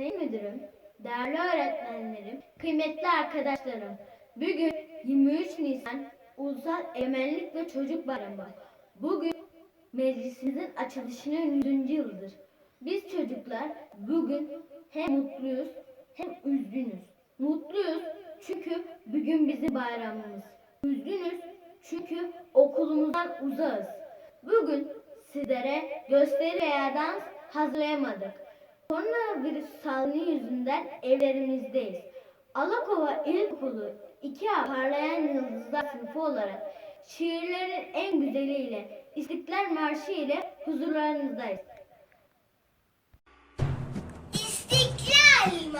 Sayın Müdürüm, değerli öğretmenlerim, kıymetli arkadaşlarım. Bugün 23 Nisan Ulusal Egemenlik ve Çocuk Bayramı. Bugün meclisimizin açılışının 100. yılıdır. Biz çocuklar bugün hem mutluyuz hem üzgünüz. Mutluyuz çünkü bugün bizim bayramımız. Üzgünüz çünkü okulumuzdan uzağız. Bugün sizlere gösteri veya dans hazırlayamadık. Koronavirüs salgını yüzünden evlerimizdeyiz. Alakova İlkokulu 2A Parlayan Yıldızlar sınıfı olarak şiirlerin en güzeliyle İstiklal Marşı ile huzurlarınızdayız. İstiklal Marşı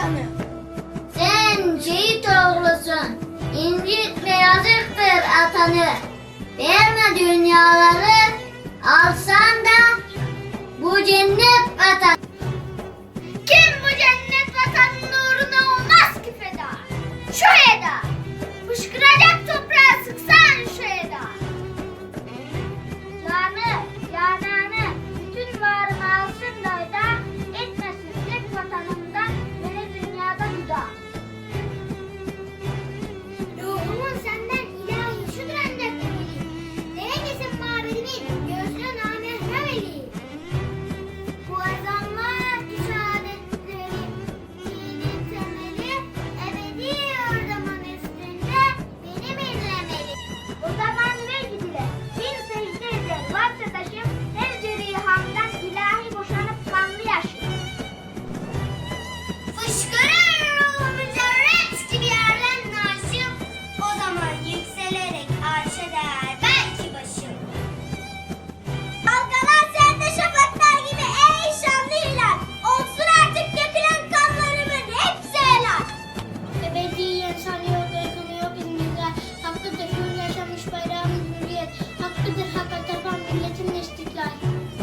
yatanı. Sen şehit oğlusun. İncitme yazıktır atanı. Verme dünyaları. Alsan da bu cennet vatan.